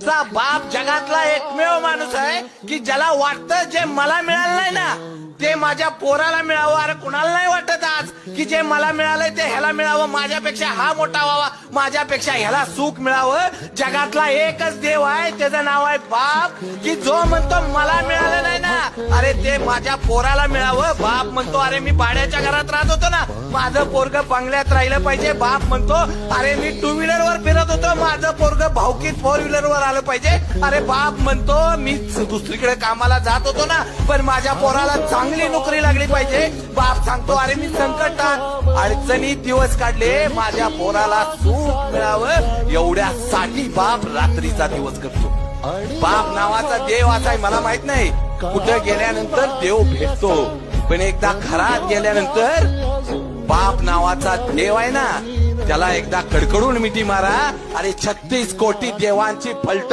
चा बाप जगातला एकमेव माणूस आहे की ज्याला वाटतं जे मला मिळालं नाही ना ते माझ्या पोराला मिळावं. अरे कुणाला नाही वाटत आज की जे मला मिळालंय ते ह्याला मिळावं. माझ्यापेक्षा हा मोठा व्हावा. माझ्यापेक्षा ह्याला सुख मिळावं. जगातला एकच देव आहे त्याचं नाव आहे बाप की जो म्हणतो मला मिळालं नाही ना अरे ते माझ्या पोराला मिळावं. बाप म्हणतो अरे मी भाड्याच्या घरात राहत होतो ना. माझं पोरग बंगल्यात राहिलं पाहिजे. बाप म्हणतो अरे मी टू व्हीलर वर फिरत होतो. माझं पोरग भाऊकीत फोर व्हीलर वर आलं पाहिजे. अरे बाप म्हणतो मी दुसरीकडे कामाला जात होतो ना. पण माझ्या पोराला चांगली नोकरी लागली पाहिजे. बाप सांगतो अरे मी संकटात अडचणी दिवस काढले. माझ्या पोराला सुख मिळावं. एवढ्यासाठी बाप रात्रीचा दिवस करतो. बाप नावाचा देव असाय मला माहीत नाही. कुठं गेल्यानंतर देव भेटतो. पण एकदा घरात गेल्यानंतर बाप नावाचा देव आहे ना त्याला एकदा कडकडून मिठी मारा. आणि छत्तीस कोटी देवांची फलट